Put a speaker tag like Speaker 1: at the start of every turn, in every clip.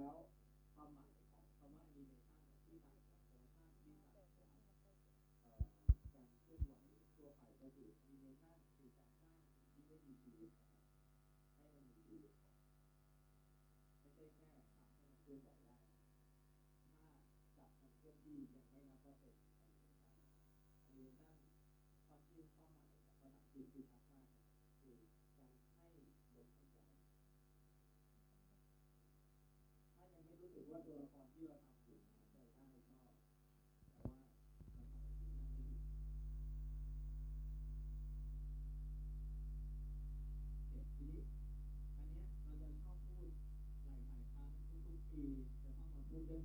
Speaker 1: แล้วความหมายของควาอนิเมชันที่ต่งขั้นที่ต่างจากการเคลื่นไหวตัวไปก็คืออนิเมชันคือการสร้าที่ไม่มีชีวิตห้มันมีชีวิตไม่ใช่แค่ทำให้มันเคลื่นไหวได้ถ้าจับนเคลื่สี่ยังนับว่าเป็นอนขั้นมามจงความหมายภาษาจี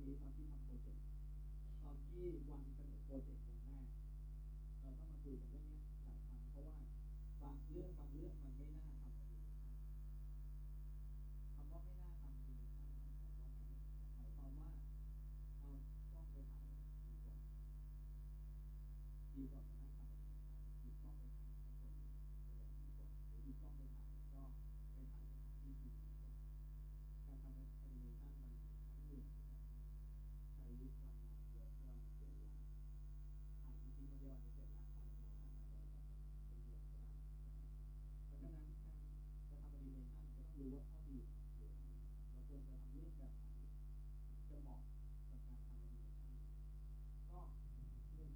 Speaker 1: มีความที่มัน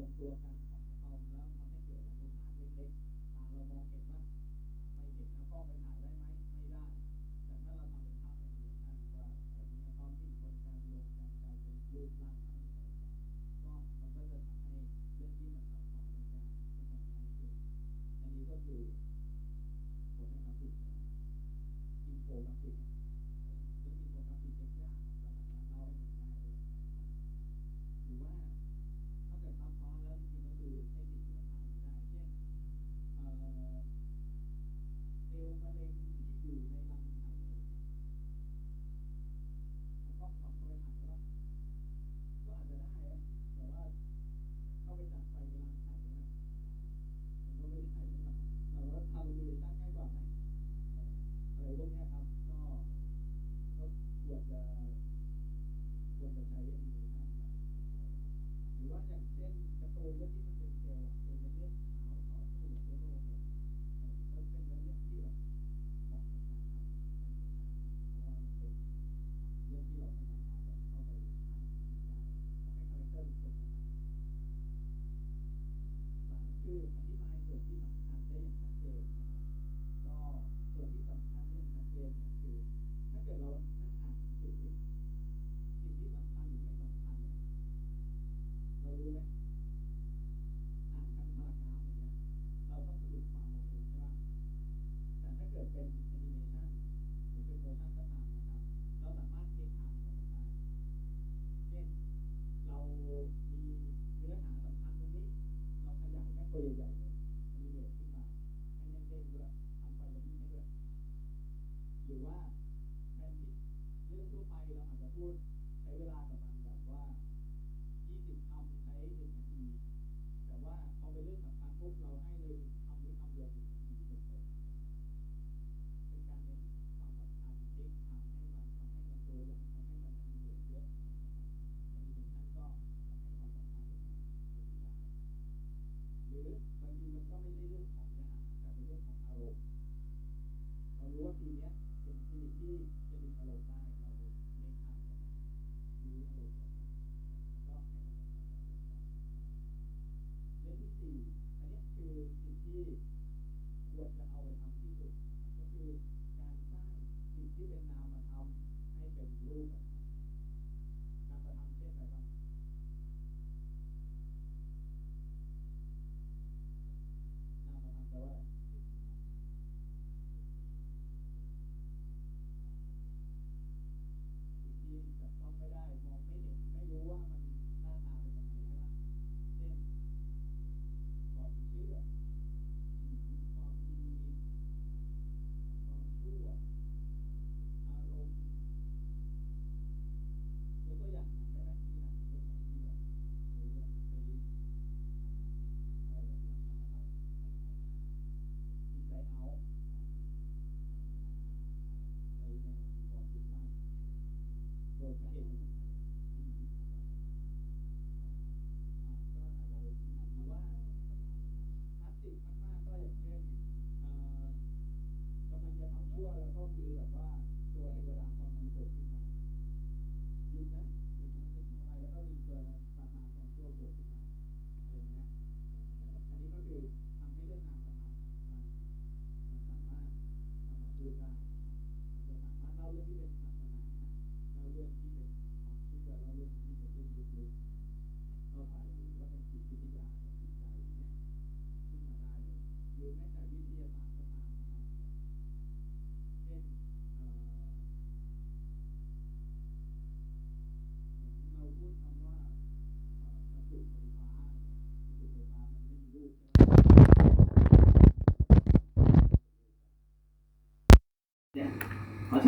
Speaker 1: influence Amen.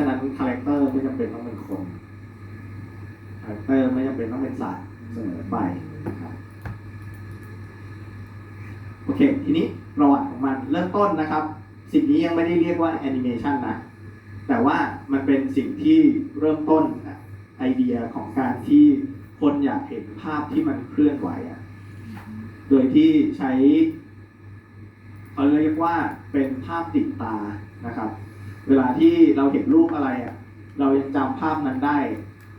Speaker 1: เนี่ยเพราะนั้นคาแรคเตอร์ไม่จำเป็นต้องเป็นคนคาแรคเตอร์ไม่จำเป็นต้องเป็นสัตว์เสมอไปนะครับโอเค ทีนี้ประวัติของมันเริ่มต้นนะครับ สิ่งนี้ยังไม่ได้เรียกว่าแอนิเมชันนะ แต่ว่ามันเป็นสิ่งที่เริ่มต้นไอเดียของการที่คนอยากเห็นภาพที่มันเคลื่อนไหวอะโดยที่ใช้เขาเรียกว่าเป็นภาพติดตานะครับ เวลาที่เราเห็นรูปอะไรอะ เรายังจำภาพนั้นได้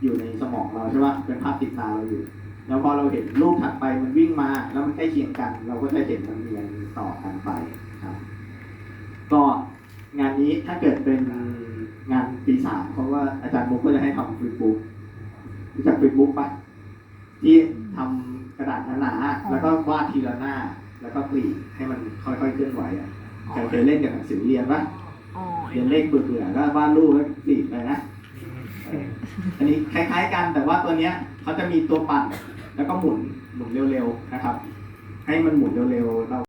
Speaker 1: อยู่ในสมองเราใช่ปะเป็นภาพติดตาเราอยู่ แล้วพอเราเห็นรูปถัดไปมันวิ่งมา แล้วมันใกล้เคียงกัน เราก็จะเห็นมันเรียงต่อกันไปครับ ก็งานนี้ถ้าเกิดเป็นงานปีสามเพราะว่าอาจารย์มุกก็จะให้ทำฟลิปบุ๊กรู้จักฟลิปบุ๊กปะที่ทำกระดาษหนาๆแล้วก็วาดทีละหน้า แล้วก็กรีดให้มันค่อยๆเคลื่อนไหวอะใครเคยเล่นกับหนังสือเรียนปะ
Speaker 2: อ๋อ
Speaker 1: เรียนเลขเบื่อๆก็วาดรูปแล้วกรีดไปนะเอออันนี้คล้ายๆกันแต่ว่าตัวเนี้ยเขาจะมีตัวปั่นแล้วก็หมุนหมุนเร็วๆนะครับ ให้มันหมุนเร็วๆเรา